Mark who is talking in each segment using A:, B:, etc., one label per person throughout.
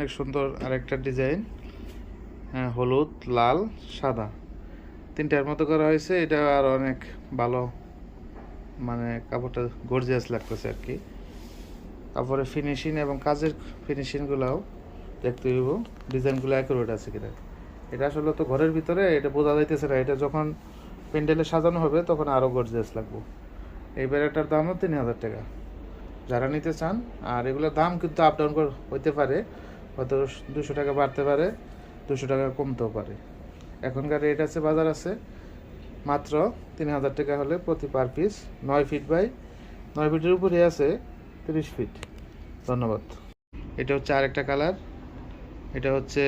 A: অনেক সুন্দর আরেকটা ডিজাইন। হ্যাঁ হলুদ, লাল, সাদা। তিনটার মতো করা হয়েছে, এটা আর অনেক ভালো মানে কাপড়টা গর্জিয়াস লাগতেছে আর কি। কাপড়ের ফিনিশিং এবং কাজের ফিনিশিংগুলোও দেখতে হইব, ডিজাইনগুলো অ্যাকুরেট আছে কিনা। এটা আসলে তো ঘরের ভিতরে, এটা বোঝা যাইতেছে না, এটা যখন প্যান্ডেলে সাজানো হবে, তখন আরও গর্জিয়াস লাগবো। এই বেড়াটার দামও তিন হাজার টাকা। যারা নিতে চান, আর এগুলোর দাম কিন্তু আপ ডাউন হইতে পারে হয়তো দুশো টাকা বাড়তে পারে, দুশো টাকা কমতেও পারে। এখনকার রেট আছে, বাজার আছে মাত্র তিন হাজার টাকা হলে প্রতি পার পিস নয় ফিট বাই নয় ফিটের উপরে আছে তিরিশ ফিট ধন্যবাদ। এটা হচ্ছে আরেকটা কালার এটা হচ্ছে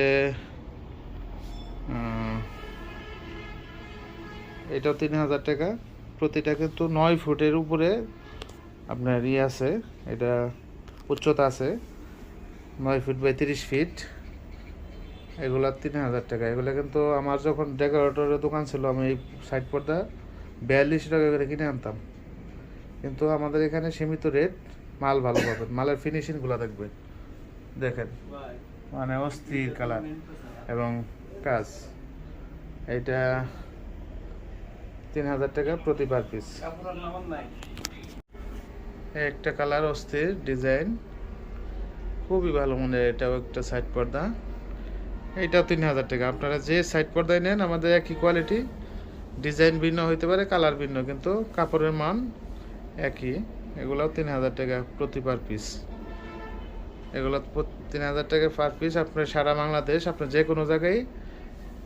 A: এটাও তিন হাজার টাকা। প্রতিটা কিন্তু নয় ফুটের উপরে আপনার ইয়ে আছে, এটা উচ্চতা আছে। নয় ফিট বাই তিরিশ ফিট এগুলা তিন হাজার টাকা। এগুলো কিন্তু আমার যখন ডেকোরেটরের দোকান ছিল, আমি এই সাইড পর্দা বিয়াল্লিশ টাকা করে কিনে আনতাম। কিন্তু আমাদের এখানে সীমিত রেট মাল ভালো পাবেন। মালের ফিনিশিংগুলো দেখবেন। দেখেন। মানে অস্থির কালার এবং কাজ। এটা তিন হাজার টাকা প্রতি পার পিস একটা কালার অস্থির ডিজাইন খুবই ভালো মনে এটাও একটা সাইড পর্দা। এটাও তিন হাজার টাকা। আপনারা যে সাইড পর্দায় নেন, আমাদের একই কোয়ালিটি ডিজাইন ভিন্ন হইতে পারে কালার ভিন্ন, কিন্তু কাপড়ের মান একই। এগুলোও তিন হাজার টাকা প্রতি পার পিস এগুলো তিন হাজার টাকা পার পিস আপনার সারা বাংলাদেশ, আপনি যে কোনো জায়গায়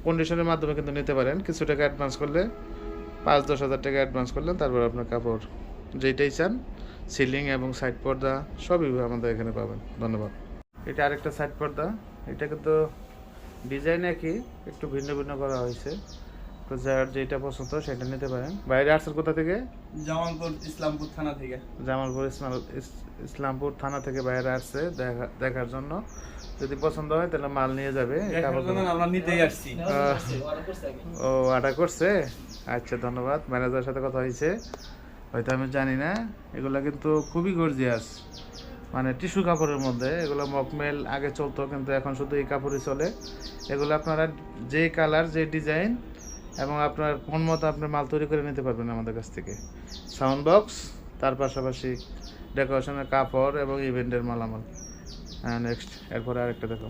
A: কন্ডিশনের মাধ্যমে কিন্তু নিতে পারেন। কিছু টাকা অ্যাডভান্স করলে পাঁচ দশ হাজার টাকা অ্যাডভান্স করলেন, তারপর আপনার কাপড় যেইটাই চান সিলিং এবং সাইড পর্দা সবই আমাদের এখানে পাবেন ধন্যবাদ এটা আরেকটা সাইড পর্দা এটা কিন্তু ডিজাইন একই একটু ভিন্ন ভিন্ন করা হয়েছে তো যার যেটা পছন্দ সেটা নিতে পারেন বাইরে আসছেন কোথা থেকে
B: জামালপুর ইসলামপুর থানা থেকে
A: জামালপুর ইসলাম- ইসলামপুর থানা থেকে বাইরে আসছে দেখা- দেখার জন্য যদি পছন্দ হয় তাহলে মাল নিয়ে যাবে
B: আমরা নিতেই আসছি
A: ও অর্ডার করছে আচ্ছা ধন্যবাদ ম্যানেজারের সাথে কথা হয়েছে হয়তো আমি জানি না, এগুলো কিন্তু খুবই গর্জিয়াস মানে টিস্যু কাপড়ের মধ্যে, এগুলো মকমেল আগে চলতো, কিন্তু এখন শুধু এই কাপড়ই চলে। এগুলো আপনারা যে কালার যে ডিজাইন এবং আপনার মন মতো আপনার মাল তৈরি করে নিতে পারবেন আমাদের কাছ থেকে। সাউন্ড বক্স তার পাশাপাশি ডেকোরেশনের কাপড় এবং ইভেন্টের মালামাল। হ্যাঁ নেক্সট এরপরে আরেকটা দেখো।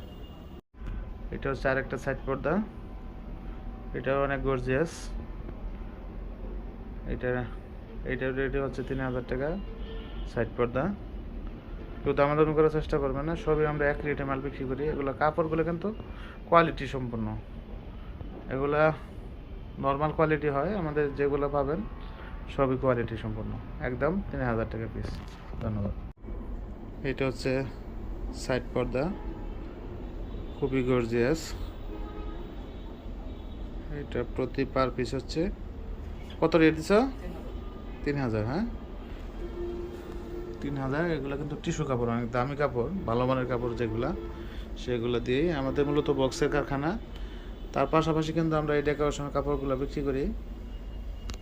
A: এটা হচ্ছে আরেকটা সাইড পর্দা। এটাও অনেক গর্জিয়াস এটা এইটার রেট হচ্ছে তিন হাজার টাকা সাইড পর্দা। কেউ দামাদামি করার চেষ্টা করবে না, সবই আমরা এক রেটে মাল বিক্রি করি। এগুলো কাপড়গুলো কিন্তু কোয়ালিটি সম্পন্ন এগুলা নর্মাল কোয়ালিটি হয়, আমাদের যেগুলো পাবেন, সবই কোয়ালিটি সম্পন্ন একদম তিন হাজার টাকা পিস ধন্যবাদ। এটা হচ্ছে সাইড পর্দা। খুবই গর্জিয়াস এটা প্রতি পার পিস হচ্ছে, কত রেট দিছ? তিন হাজার হ্যাঁ? তিন হাজার এগুলো কিন্তু টিস্যু কাপড়, অনেক দামি কাপড়, ভালো মানের কাপড় যেগুলা, সেগুলো দিয়েই আমাদের মূলত বক্সের কারখানা। তার পাশাপাশি কিন্তু আমরা এই ডেকোরেশনের কাপড়গুলো বিক্রি করি।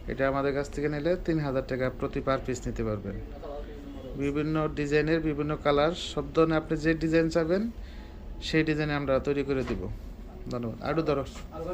A: এটা আমাদের কাছ থেকে নিলে তিন হাজার টাকা প্রতি পার পিস নিতে পারবেন। বিভিন্ন ডিজাইনের বিভিন্ন কালার, সব ধরনের আপনি যে ডিজাইন চাবেন সেই ডিজাইনে আমরা তৈরি করে দিব। ধন্যবাদ। আরও ধরো।